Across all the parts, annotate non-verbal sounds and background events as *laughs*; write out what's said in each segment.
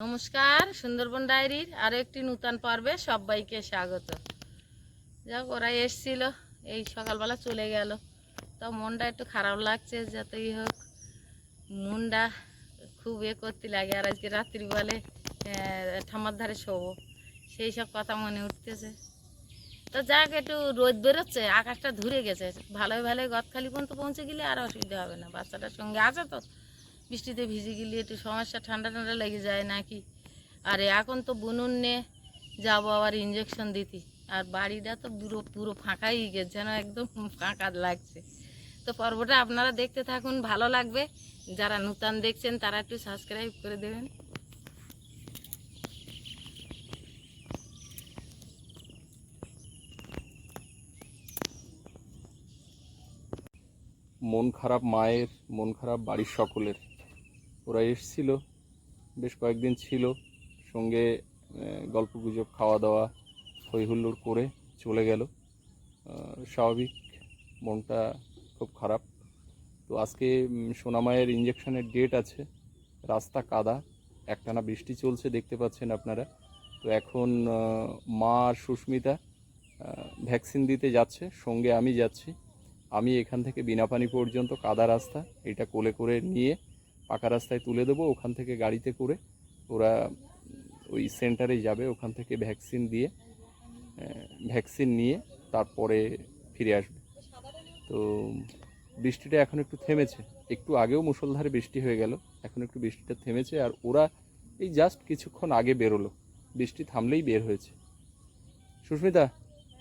নমস্কার সুন্দরবন ডায়েরির আরও একটি নূতন পর্বে সবাইকে স্বাগত। যাক ওরা এসছিল এই সকালবেলা চলে গেল। তো মনটা একটু খারাপ লাগছে যতই হোক। মনটা খুব এ করতে লাগে আর আজকে রাত্রিবেলে আহ, ঠাম্মার ধারে শোবো। সেই সব কথা মনে উঠতেছে। তো যাক একটু রোদ বেরোচ্ছে আকাশটা ধরে গেছে। ভালোই ভালোই গদখালি পর্যন্ত পৌঁছে গেলে আর অসুবিধা হবে না বাচ্চাটার সঙ্গে আছে তো। বৃষ্টিতে ভিজে গেলে একটু সমস্যা, ঠান্ডা ঠান্ডা লেগে যায় নাকি? আর এখন তো বুনুন নে, যাব আবার ইঞ্জেকশন দিতে। আর বাড়িটা তো পুরো পুরো ফাঁকাই গেছে, যেন একদম ফাঁকা লাগছে। তো পর্বটা আপনারা দেখতে থাকুন, ভালো লাগবে। যারা নূতন দেখছেন, তারা একটু সাবস্ক্রাইব করে দেবেন। মন খারাপ মায়ের, মন খারাপ বাড়ির সকলের। ওরা এসছিল, বেশ কয়েকদিন ছিল, সঙ্গে গল্প গুজব খাওয়া দাওয়া হই হুল্লোড় করে চলে গেল। স্বাভাবিক, মনটা খুব খারাপ। তো আজকে সোনামায়ের ইঞ্জেকশনের ডেট আছে, রাস্তা কাদা, একটানা বৃষ্টি চলছে, দেখতে পাচ্ছেন আপনারা। তো এখন মা আর সুস্মিতা ভ্যাকসিন দিতে যাচ্ছে, সঙ্গে আমি যাচ্ছি। আমি এখান থেকে বিনাপানি পর্যন্ত কাদা রাস্তা, এটা কোলে করে নিয়ে পাকা রাস্তায় তুলে দেবো, ওখান থেকে গাড়িতে করে ওরা ওই সেন্টারে যাবে, ওখান থেকে ভ্যাকসিন দিয়ে ভ্যাকসিন নিয়ে তারপরে ফিরে আসবে। তো বৃষ্টিটা এখন একটু থেমেছে, একটু আগেও মুষলধারে বৃষ্টি হয়ে গেল, এখন একটু বৃষ্টিটা থেমেছে আর ওরা এই জাস্ট কিছুক্ষণ আগে বেরোলো, বৃষ্টি থামলেই বের হয়েছে। সুস্মিতা,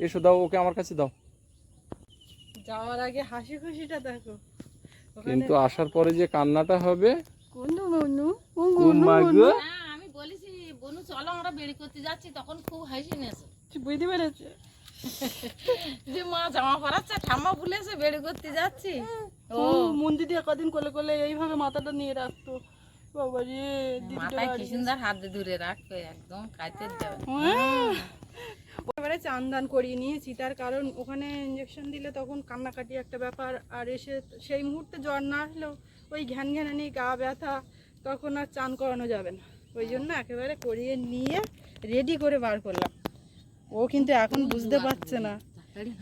এসো দাও, ওকে আমার কাছে দাও। যাওয়ার আগে হাসি খুশিটা দেখো। কিন্তু আসার পরে যে কান্নাটা হবে হ্যাঁ আমি বলেছি বনু চলো আমরা বেড়ি করতে যাচ্ছি তখন খুব হাসি নেছে। বুঝতে পেরেছে। যে মা জামা পরাচ্ছে ঠাম্মা ভুলেছে বেড়ি করতে যাচ্ছি। ও। মন্দির দিয়ে কদিন কোলে কোলে এইভাবে মাথাটা নিয়ে রাখতো। বাবা রে মাথায় কি সুন্দর হাত দিয়ে দূরে রাখবে একদম কাইতে দেবে হ্যাঁ। এবারে চান করিয়ে নিয়েছি, তার কারণ ওখানে ইঞ্জেকশন দিলে তখন কান্নাকাটি একটা ব্যাপার, আর এসে সেই মুহূর্তে জ্বর না আসলেও ওই ঘ্যান ঘ্যানানি গা ব্যথা, তখন আর চান করানো যাবে না। ওই জন্য একেবারে করিয়ে নিয়ে রেডি করে বার করলাম। ও কিন্তু এখন বুঝতে পারছে না।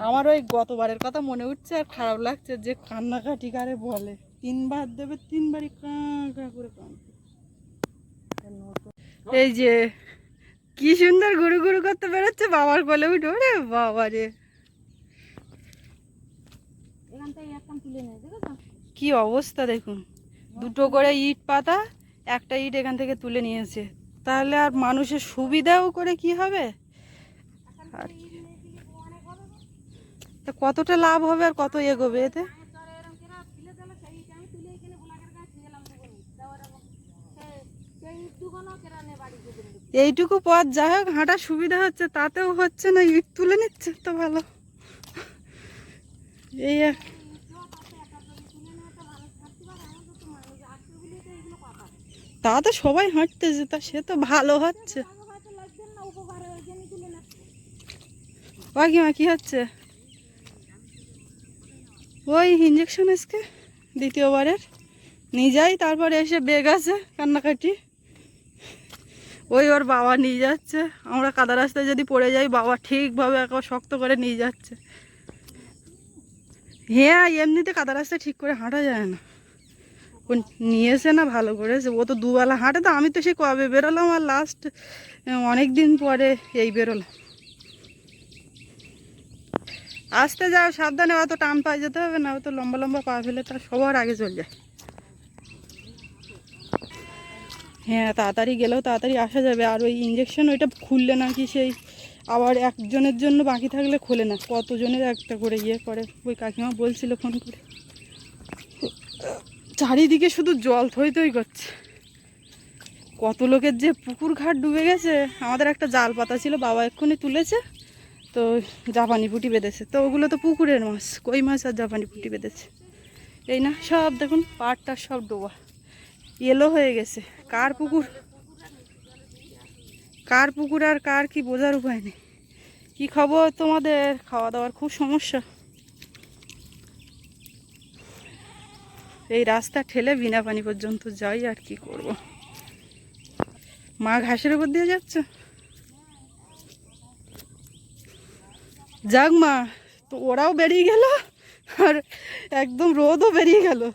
আমার ওই গতবারের কথা মনে উঠছে আর খারাপ লাগছে যে কান্নাকাটি কারে বলে। তিনবার দেবে, তিনবারই কাঁ কাঁ করে কাঁদবে। এই যে কি সুন্দর গুরু গুরু করতে বেরোচ্ছে বাবার কোলে উঠে। রে বাবা রে। কি অবস্থা দেখুন। দুটো করে ইট পাতা একটা ইট এখান থেকে তুলে নিয়েছে। তাহলে আর মানুষের সুবিধাও করে কি হবে? আর। তা কতটা লাভ হবে আর কত এগোবে এতে? এইটুকু পথ যাই হোক, হাঁটার সুবিধা হচ্ছে, তাতেও হচ্ছে না, ইট তুলে নিচ্ছে তো ভালো। এই তা তো সবাই হাঁটতেছে, তা সে তো ভালো হচ্ছে। কি হচ্ছে? ওই ইঞ্জেকশন আজকে দ্বিতীয়বারের। নিয়ে যাই তারপরে এসে বেগ আছে কান্নাকাটি। ওই ওর বাবা নিয়ে যাচ্ছে। আমরা কাদা রাস্তায় যদি পড়ে যাই, বাবা ঠিকভাবে একবার শক্ত করে নিয়ে যাচ্ছে। হ্যাঁ এমনিতে কাদা রাস্তায় ঠিক করে হাঁটা যায় না। ও নিয়েছে না, ভালো করেছে। ও তো দুবেলা হাঁটে তো, আমি তো সে কবে বেরোলাম আর লাস্ট অনেক দিন পরে এই বেরোলাম। আসতে যাও, সাবধানে, অত টান পায়ে যেতে হবে না, অত লম্বা লম্বা পা ফেলে তার সবার আগে চলে যায়। হ্যাঁ তাড়াতাড়ি গেলেও তাড়াতাড়ি আসা যাবে। আর ওই ইঞ্জেকশন ওইটা খুললে নাকি সেই আবার একজনের জন্য বাকি থাকলে খোলে না। কতজনের একটা করে ইয়ে করে। ওই কাকিমা বলছিল ফোন করে। চারিদিকে শুধু জল থই থই করছে। কত লোকের যে পুকুর ঘাট ডুবে গেছে। আমাদের একটা জাল পাতা ছিল, বাবা এক্ষুনি তুলেছে। তো জাপানি পুটি বেঁধেছে। তো ওগুলো তো পুকুরের মাছ। কই মাছ আর জাপানি পুটি বেঁধেছে? এই না, সব দেখুন পাড়টা সব ডোবা। এলো হয়ে গেছে। কার পুকুর? কার পুকুর আর কার কি বোঝার উপায় নেই। কি খবর তোমাদের? খাওয়া দাওয়ার খুব সমস্যা। এই রাস্তা ঠেলে বিনা পানি পর্যন্ত যাই আর কি করব। মা ঘাসের উপর দিয়ে যাচ্ছ। যাক মা, তো ওরাও বেরিয়ে গেল আর একদম রোদও বেরিয়ে গেল।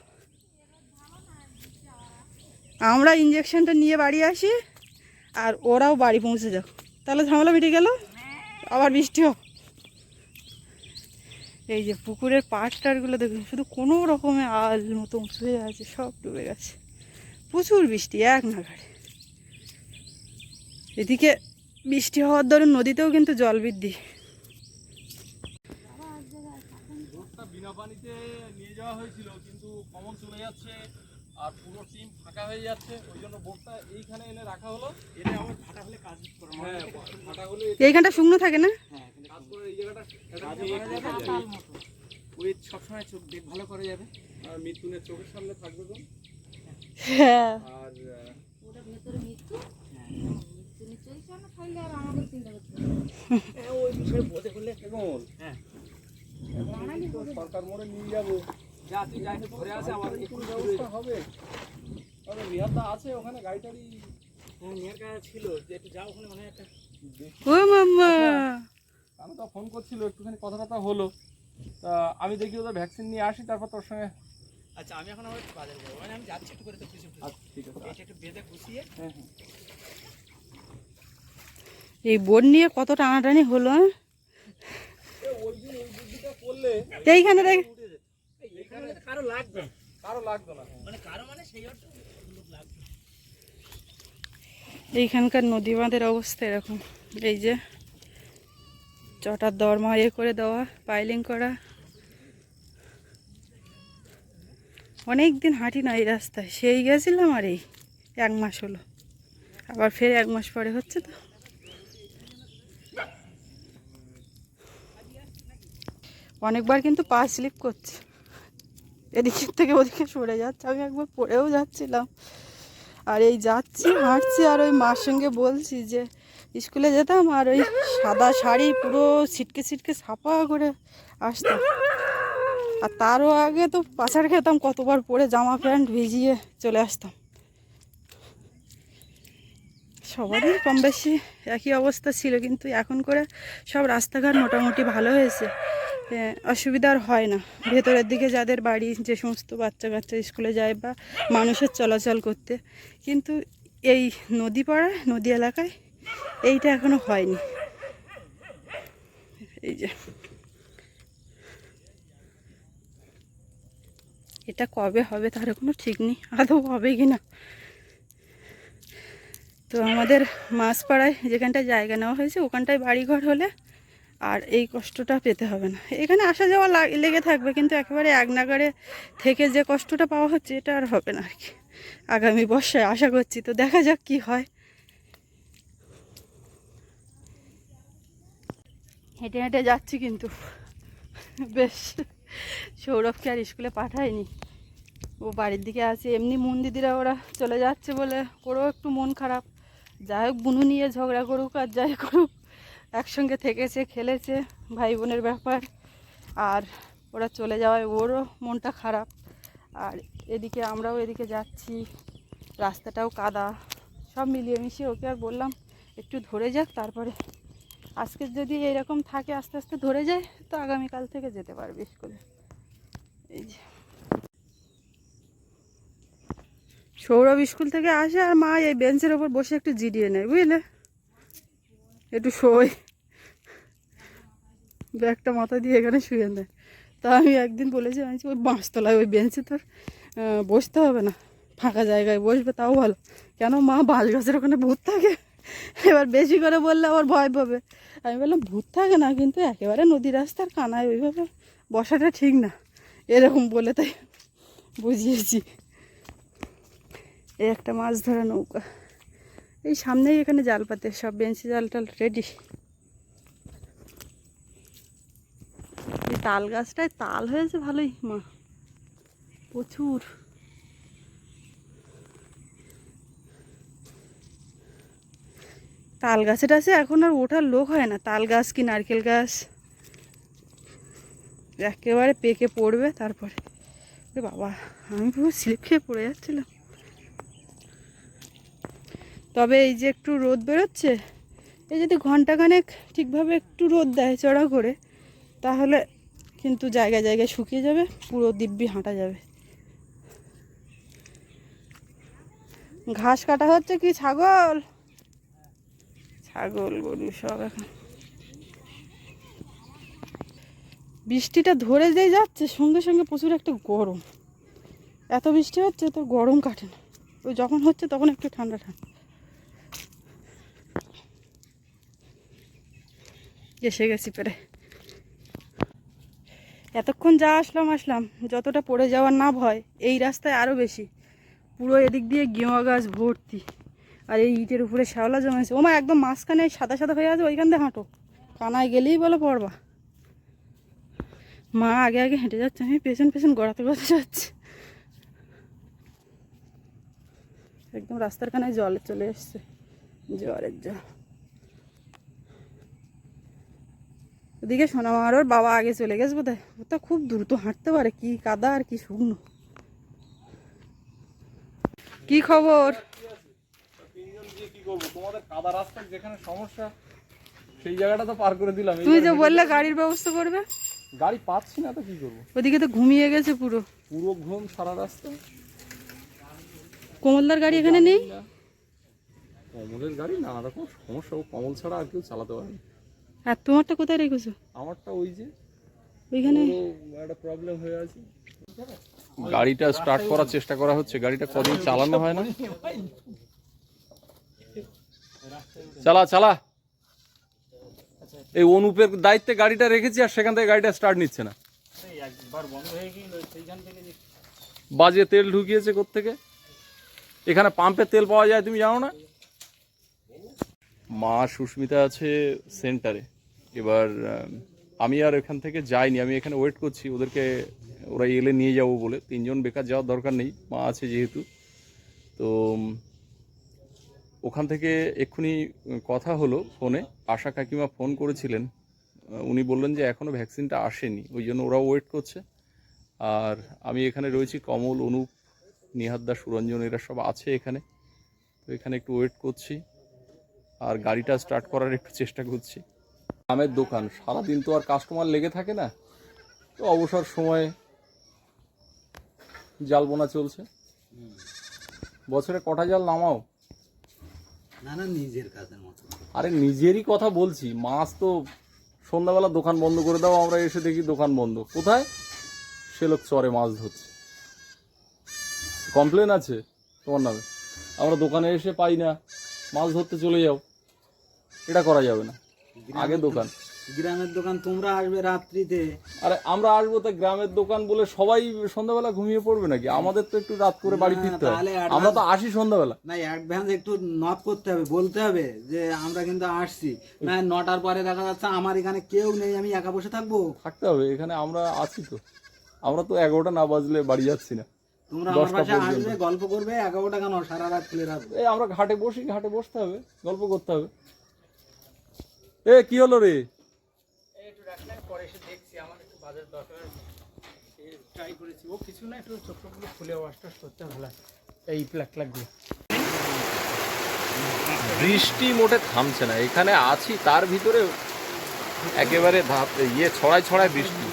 আমরা ইঞ্জেকশনটা নিয়ে বাড়ি আসি আর ওরাও বাড়ি পৌঁছে যাও তাহলে ঝামেলা মিটে গেল? আবার বৃষ্টি হোক। এই যে পুকুরের পাট টাটগুলো দেখুন শুধু কোনো রকমে আল মতো উঁচু হয়ে আছে সব ডুবে গেছে। প্রচুর বৃষ্টি এক নাগাড়ে। এদিকে বৃষ্টি হওয়ার দরুন নদীতেও কিন্তু জল বৃদ্ধি। বিনা পানিতে নিয়ে যাওয়া হয়েছিল কিন্তু কমন চলে যাচ্ছে। আর পুরো টিম ফাঁকা হয়ে যাচ্ছে ওই জন্য বোর্ডটা এইখানে এনে রাখা হলো। এটা আমার ফাটা হলে কাজ করে হ্যাঁ। ফাটা হলে এইখানটা শুকনো থাকে না? হ্যাঁ কাজ করে এই জায়গাটা ওই সবসময় চোখ দেখ ভালো করে যাবে। আর মিথুনের চোখের সামনে থাকবে তো। হ্যাঁ। আর আহ, ওই বিষয়ে বোঝে করলে কেমন হ্যাঁ এখন দেখি তো সরকার মোড়ে নিয়ে যাব যা তুই যাই ঘুরে আসে আমার একটু একটু ব্যবস্থা হবে। আছে ওখানে গাড়ি টাড়ি হ্যাঁ ছিল যে একটু যাও ওখানে মনে একটা ও মাম্মা। আমি তো ফোন করছিল একটুখানি কথা টথা হলো। তা আমি দেখি ওদের ভ্যাকসিন নিয়ে আসি তারপর তোর সঙ্গে আচ্ছা আমি এখন একটু বাজারে যাব। মানে আমি যাচ্ছি একটু করে তো কিছু আচ্ছা ঠিক আছে। এটা একটু বেঁধে গুছিয়ে হ্যাঁ হ্যাঁ। এই বোর্ড নিয়ে কত টানাটানি হলো হ্যাঁ? ওই দিন ওই বুদ্ধিটা করলে এইখানে দেখ উঠে যেত এই এখানে তো কারও লাগবে। কারও লাগতো না। মানে কারও মানে সেই অর্থে লোক এইখানকার নদী বাঁধের অবস্থা এরকম। এই যে চটার দরমা ইয়ে করে দেওয়া পাইলিং করা। অনেক দিন হাঁটি না এই রাস্তায়। সেই গেছিলাম আর এই এক মাস হলো। আবার ফের এক মাস পরে হচ্ছে তো। অনেকবার কিন্তু পা স্লিপ করছে। এদিক থেকে ওদিকে সরে যাচ্ছে। আমি একবার পড়েও যাচ্ছিলাম। আর এই যাচ্ছি, হাঁটছি, আর ওই মার সঙ্গে বলছি যে, স্কুলে যেতাম আর ওই সাদা শাড়ি পুরো ছিটকে ছিটকে ছাপা করে আসতাম। আর তারও আগে তো পাছাড় খেতাম, কতবার পরে জামা প্যান্ট ভিজিয়ে চলে আসতাম। সবারই কম বেশি একই অবস্থা ছিল, কিন্তু এখন করে সব রাস্তাঘাট মোটামুটি ভালো হয়েছে। এ, অসুবিধা আর হয় না। ভেতরের দিকে যাদের বাড়ি যে সমস্ত বাচ্চা কাচ্চা স্কুলে যায় বা মানুষের চলাচল করতে। কিন্তু এই নদী পাড়ায় নদী এলাকায় এইটা এখনও হয়নি। এই যে। এটা কবে হবে তার কোনো ঠিক নেই। আদৌ হবে কি না তো আমাদের মাছপাড়ায় যেখানটায় জায়গা নেওয়া হয়েছে ওখানটায় বাড়িঘর হলে আর এই কষ্টটা পেতে হবে না। এখানে আসা যাওয়া লাগ- লেগে থাকবে, কিন্তু একেবারে এক নাগারে থেকে যে কষ্টটা পাওয়া হচ্ছে, এটা আর হবে না আর কি। আগামী বর্ষায় আশা করছি, তো দেখা যাক কি হয়। হেঁটে হেঁটে যাচ্ছি কিন্তু। বেশ, সৌরভকে আর স্কুলে পাঠায়নি ও বাড়ির দিকে আছে, এমনি মন দিদিরা ওরা চলে যাচ্ছে বলে ওরও একটু মন খারাপ। যাই হোক, বুনু নিয়ে ঝগড়া করুক আর যাই করুক। একসঙ্গে থেকেছে, খেলেছে ভাই বোনের ব্যাপার। আর ওরা চলে যাওয়ায় ওরও মনটা খারাপ। আর এদিকে আমরাও এদিকে যাচ্ছি, রাস্তাটাও কাদা। সব মিলিয়ে মিশিয়ে ওকে আর বললাম, একটু ধরে যাক, তারপরে আজকে যদি এরকম থাকে আস্তে আস্তে ধরে যায়, তো আগামীকাল থেকে যেতে পারবে স্কুলে। এই যে। সৌরভ স্কুল থেকে আসে আর মা এই বেঞ্চের ওপর বসে একটু জিরিয়ে নেয়, বুঝলে? একটু শোয়। ব্যাগটা মাথা দিয়ে এখানে শুয়ে নেয় তা আমি একদিন বলেছি, আমি ওই বাঁশতলায়, ওই বেঞ্চে তোর বসতে হবে না। ফাঁকা জায়গায় বসবে, তাও ভালো। কেন মা, বাঁশ গাছের ওখানে ভূত থাকে? এবার বেশি করে বললে আবার ভয় পাবে। আমি বললাম, ভূত থাকে না, কিন্তু একেবারে নদী রাস্তার কানায় ওইভাবে বসাটা ঠিক না। এরকম বলে তাই বুঝিয়েছি। এই একটা মাছ ধরা নৌকা। এই সামনেই এখানে জাল পাতে সব বেঞ্চি জাল টাল রেডি এই তাল গাছটায় তাল হয়েছে ভালোই, মা। প্রচুর। তাল গাছে টাছে এখন আর ওঠার লোক হয় না। তাল গাছ কি নারকেল গাছ? একেবারে পেকে পড়বে তারপরে। বাবা, আমি পুরো স্লিপ খেয়ে পড়ে যাচ্ছিলাম। তবে এই যে একটু রোদ বেরোচ্ছে, এই যদি ঘন্টাখানেক ঠিকভাবে একটু রোদ দেয় চড়া করে, তাহলে কিন্তু জায়গায় জায়গায় শুকিয়ে যাবে, পুরো দিব্যি হাঁটা যাবে। ঘাস কাটা হচ্ছে কি ছাগল? ছাগল, গরু সব এখন। বৃষ্টিটা ধরে যেই যাচ্ছে, সঙ্গে সঙ্গে প্রচুর একটা গরম। এত বৃষ্টি হচ্ছে তো গরম কাটে না। ওই যখন হচ্ছে তখন একটু ঠান্ডা ঠান্ডা। এসে গেছি পেরে। এতক্ষণ যা আসলাম আসলাম। যতটা পড়ে যাওয়ার না ভয়, এই রাস্তায় আরও বেশি। পুরো এদিক দিয়ে গেঁয়া গাছ ভর্তি। আর এই ইটের উপরে শ্যাওলা জমেছে। ওমা, একদম মাঝখানে সাদা সাদা হয়ে আছে, ওইখান দিয়ে হাঁটো। কানায় গেলেই বলো পড়বা। মা আগে আগে হেঁটে যাচ্ছে, আমি পেছন পেছন গড়াতে গড়াতে যাচ্ছি। একদম রাস্তার কানায় জল চলে এসছে জলের জল ওদিকে সোনামার ওর বাবা আগে চলে গেছে বোধ হয় ও তো খুব দ্রুত হাঁটতে পারে, কি কাদা আর কি শুকনো কি খবর? তিনজন করব তোমাদের কাদা রাস্তার যেখানে সমস্যা সেই জায়গাটা তো পার করে দিলাম তুমি যে বললে গাড়ির ব্যবস্থা করবে? গাড়ি না তো করব ওদিকে তো ঘুমিয়ে গেছে পুরো। পুরো ঘুম সারা রাস্তা গাড়ি এখানে নেই? কমলের গাড়ি, নানা রকম সমস্যা। কমল ছাড়া আর কেউ চালাতে পারে আর তোমারটা কোথায় রেখেছো? আমারটা ওই যে ওইখানে? একটা প্রবলেম হয়ে আছে। গাড়িটা স্টার্ট করার চেষ্টা করা হচ্ছে। গাড়িটা কদিন চালানো হয় না? চালা চালা। এই অনুপের দায়িত্বে গাড়িটা রেখেছি আর সেখান থেকে গাড়িটা স্টার্ট নিচ্ছে না। হয়ে বাজে তেল ঢুকিয়েছে থেকে এখানে পাম্পের তেল পাওয়া যায় তুমি জানো না? মা সুস্মিতা আছে সেন্টারে। এবার আমি আর এখান থেকে যাইনি, আমি এখানে ওয়েট করছি, ওদেরকে, ওরা এলে নিয়ে যাব বলে। তিনজন বেকার যাওয়ার দরকার নেই, মা আছে যেহেতু। তো ওখান থেকে এক্ষুনি কথা হলো ফোনে। আশা কাকিমা ফোন করেছিলেন। উনি বললেন যে এখনও ভ্যাকসিনটা আসেনি, ওই জন্য ওরাও ওয়েট করছে। আর আমি এখানে রয়েছি, কমল, অনুপ নিহাদ্দা সুরঞ্জন, এরা সব আছে এখানে। তো এখানে একটু ওয়েট করছি। আর গাড়িটা স্টার্ট করার একটু চেষ্টা করছি। আমের দোকান সারাদিন তো আর কাস্টমার লেগে থাকে না। তো অবসর সময়ে জাল বোনা চলছে। বছরে কটা জাল নামাও? না না নিজের কাজের মতো। আরে নিজেরই কথা বলছি মাছ তো সন্ধ্যাবেলা দোকান বন্ধ করে দাও আমরা এসে দেখি দোকান বন্ধ। কোথায়? সে লোক চরে মাছ ধরছে। কমপ্লেন আছে তোমার নামে। আমরা দোকানে এসে পাই না। মাছ ধরতে চলে যাও। এটা করা যাবে না। আগে দোকান। গ্রামের দোকান তোমরা আসবে রাত্রিতে। আরে আমরা আসব তা গ্রামের দোকান বলে সবাই সন্ধ্যাবেলা ঘুমিয়ে পড়বে নাকি? আমাদের তো একটু রাত করে বাড়ি ফিরতে advance- আমরা তো আসি সন্ধ্যাবেলা। না অ্যাডভান্স একটু নক করতে হবে বলতে হবে যে আমরা কিন্তু আসছি। না নটার পরে দেখা যাচ্ছে আমার এখানে কেউ নেই আমি একা বসে থাকব? থাকতে হবে এখানে আমরা আছি তো। আমরা তো এগারোটা না বাজলে বাড়ি যাচ্ছি না। তোমরা আমার পাশে আসবে গল্প করবে এগারোটা কেন? সারা রাত খুলে রাখবে আমরা ঘাটে বসি ঘাটে বসতে হবে গল্প করতে হবে। এ কি হলো রে? একটু রাখলে এসে দেখছি আমার একটু বাজার দরকার। ট্রাই করেছি। ও কিছু না একটু চোখগুলো খুলে ওয়াশ টাশ করতে ভালো এই প্লাক প্লাক বৃষ্টি মোটে থামছে না। এখানে আছি তার ভিতরে একেবারে ধাপ ইয়ে ছড়ায় ছড়ায় বৃষ্টি।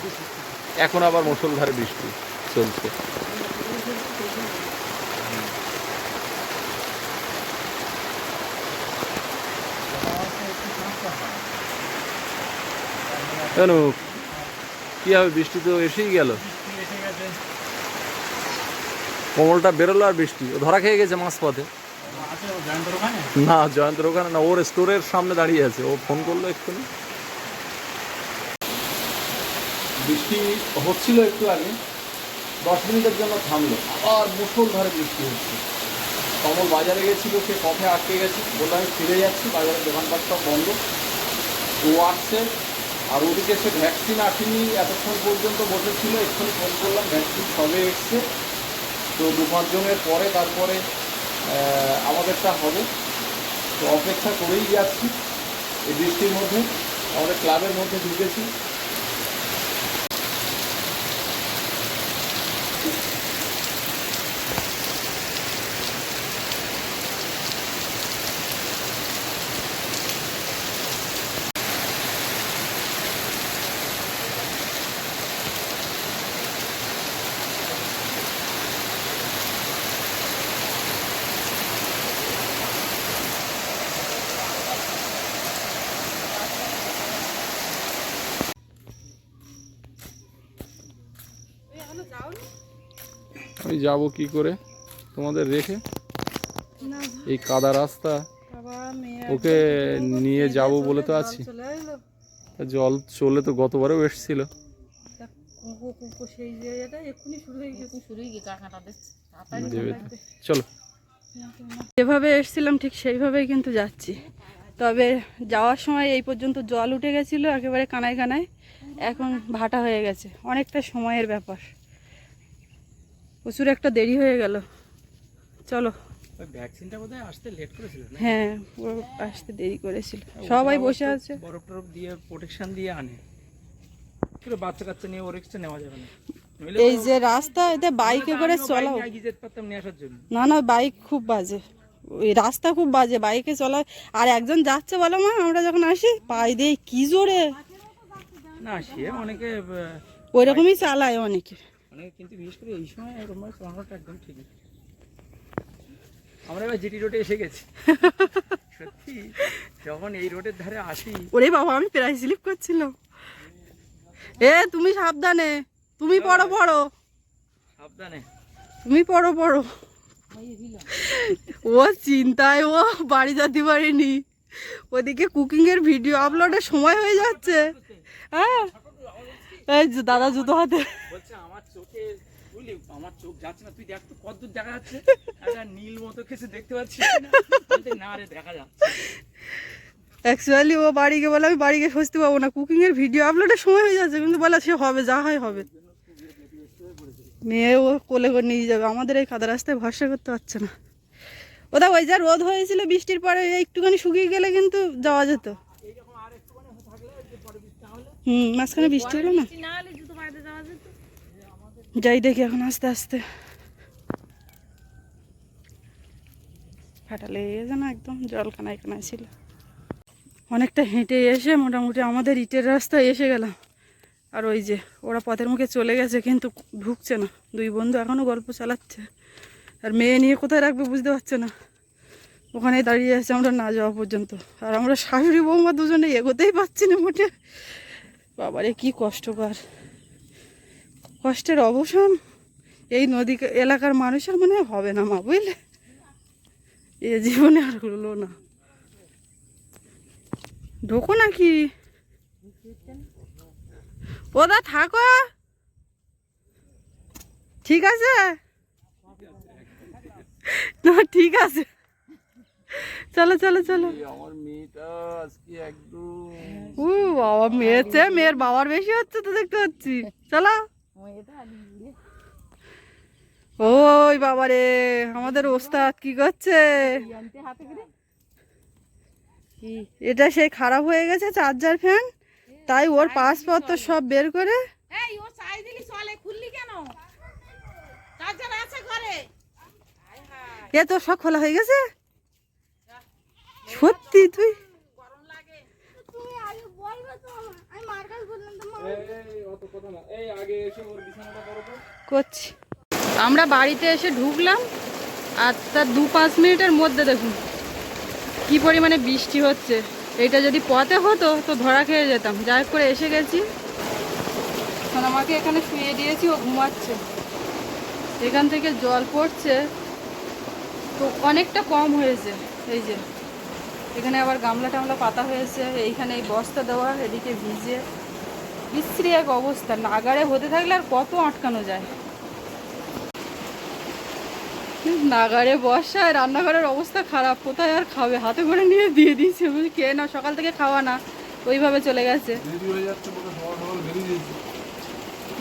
এখন আবার মুসলধারে বৃষ্টি চলছে। কেন? কি হবে বৃষ্টি তো এসেই গেল। কোমলটা বেরোলো আর বৃষ্টি। ও ধরা খেয়ে গেছে মাছ পথে। না, জয়ন্তর ওখানে না, ওর স্টোরের সামনে দাঁড়িয়ে আছে। ও ফোন করল এক্ষুনি। বৃষ্টি হচ্ছিল একটু আগে, দশ মিনিটের জন্য থামলো। আবার মুসলধারে বৃষ্টি হচ্ছে। কমল বাজারে গেছিল, সে পথে আটকে গেছে। বলল, আমি ফিরে যাচ্ছি, বাজারের দোকানপাট সব বন্ধ। ও আসছে আর ওদিকে সে ভ্যাকসিন আসেনি, এতক্ষণ পর্যন্ত বসেছিল, এক্ষুনি ফোন করলাম ভ্যাকসিন সবে এসছে? তো দু পাঁচজনের পরে, তারপরে আমাদেরটা হবে। তো অপেক্ষা করেই যাচ্ছি, এই বৃষ্টির মধ্যে, আমাদের ক্লাবের মধ্যে ঢুকেছি। আমি যাব কি করে? তোমাদের রেখে? না এই কাদা রাস্তা? ওকে নিয়ে যাব বলে তো আছি। জল চলে তো গতবারেও এসছিল। দেখ, কুকু কুকু সেই জায়গাটা এক্ষুনি শুরু গেছে শুরুই কি কাকাটা দেখছি দেবে চলো। যেভাবে এসেছিলাম ঠিক সেইভাবেই কিন্তু যাচ্ছি। তবে যাওয়ার সময় এই পর্যন্ত জল উঠে গেছিল একেবারে কানায় কানায়। এখন ভাটা হয়ে গেছে। অনেকটা সময়ের ব্যাপার। প্রচুর একটা দেরি হয়ে গেল। চলো। ভ্যাকসিনটা বোধহয় আসতে লেট করেছিল হ্যাঁ আসতে দেরি করেছিল। সবাই বসে আছে। বরফ টরফ দিয়ে প্রোটেকশন দিয়ে আনে। কিন্তু বাচ্চা কাচ্চা নিয়ে ওর এক্সট্রা নেওয়া যাবে না। এই যে রাস্তা এতে বাইকে করে চলাও। না না বাইক খুব বাজে। ওই রাস্তা খুব বাজে বাইকে চলা আর একজন যাচ্ছে বলো মা আমরা যখন আসি পাই দিয়ে কি জোরে? না সে অনেকে আহ, ওই রকমই চালায় অনেকে। অনেকে কিন্তু বিশেষ করে এই সময় এরকম ভাবে চালানোটা একদম ঠিক না। আমরা এবার জিটি রোডে এসে গেছি। *laughs* সত্যি যখন এই রোডের ধারে আসি ওরে বাবা আমি প্রায় স্লিপ করছিলাম। এ তুমি সাবধানে তুমি পড়ো পড়ো। সাবধানে। তুমি পড়ো পড়ো। ও চিন্তায় ও বাড়ি যেতে পারেনি। ওদিকে কুকিং এর ভিডিও আপলোডের সময় হয়ে যাচ্ছে। হ্যাঁ? এই যে দাদা জুতো হাতে। বলছে আমার চোখে বুঝলি আমার চোখ যাচ্ছে না তুই দেখ তো কতদূর দেখা যাচ্ছে। একটা নীল মতো কিছু দেখতে পাচ্ছিস না রে দেখা যাচ্ছে অ্যাকচুয়ালি ও বাড়ি গিয়ে বলে আমি বাড়ি গিয়ে সস্তি পাবো না। কুকিং এর ভিডিও আপলোডের সময় হয়ে যাচ্ছে। কিন্তু বলে সে হবে যা হয় হবে। মেয়ে ও কোলে করে নিয়ে যাবে। আমাদের এই কাদা রাস্তায় ভরসা করতে পারছে না। ওটা ওই যা রোদ হয়েছিল বৃষ্টির পরে একটুখানি শুকিয়ে গেলে কিন্তু যাওয়া যেত। হুম, মাঝখানে বৃষ্টি হলো না? যাই দেখি এখন আস্তে আস্তে। ফাটা লেগে গেছে না একদম জল কানায় কানায় ছিল। অনেকটা হেঁটে এসে মোটামুটি আমাদের ইটের রাস্তায় এসে গেলাম। আর ওই যে, ওরা পথের মুখে চলে গেছে কিন্তু ঢুকছে না। দুই বন্ধু এখনও গল্প চালাচ্ছে। আর মেয়ে নিয়ে কোথায় রাখবে বুঝতে পারছে না। ওখানে দাঁড়িয়ে আছে আমরা না যাওয়া পর্যন্ত। আর আমরা শাশুড়ি বৌমা দুজনে এগোতেই পাচ্ছি না মোটে। বাবারে, কি কষ্টকর কষ্টের অবসান? এই নদী, এলাকার মানুষের মনে হবে না মা, বুঝলে? এ জীবনে আর হলো না। ঢোকো নাকি? ওদা, থাকো। ঠিক আছে? না, ঠিক আছে। চলো চলো চলো। আমার মেয়েটা আজকে একদম উ বাবা মেয়ের চেয়ে মেয়ের বাবার বেশি হচ্ছে তো দেখতে পাচ্ছি। চলো। ওই বাবারে আমাদের ওস্তাদ কি করছে? এটা সেই খারাপ হয়ে গেছে চার্জার ফ্যান তাই ওর পাসপত্র সব বের করে এই ও চাই দিলি চলে খুললি কেন? চার্জার আছে ঘরে। এ তো সব খোলা হয়ে গেছে? সত্যি তুই? করছি। আমরা বাড়িতে এসে ঢুকলাম আর তার দু পাঁচ মিনিটের মধ্যে দেখুন কি পরিমাণে বৃষ্টি হচ্ছে। এইটা যদি পথে হতো তো ধরা খেয়ে যেতাম। যাই করে এসে গেছি। আমাকে এখানে শুয়ে দিয়েছি, ও ঘুমাচ্ছে। এখান থেকে জল পড়ছে, তো অনেকটা কম হয়েছে, এই যে। এখানে আবার গামলা টামলা পাতা হয়েছে এইখানে এই বস্তা দেওয়া এদিকে ভিজে। বিশ্রী এক অবস্থা নাগারে হতে থাকলে আর কত আটকানো যায়। নাগারে বর্ষায় রান্নাঘরের অবস্থা খারাপ কোথায় আর খাবে? হাতে করে নিয়ে দিয়ে দিয়েছে বলছি কে না সকাল থেকে খাওয়া না। ওইভাবে চলে গেছে।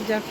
যাক।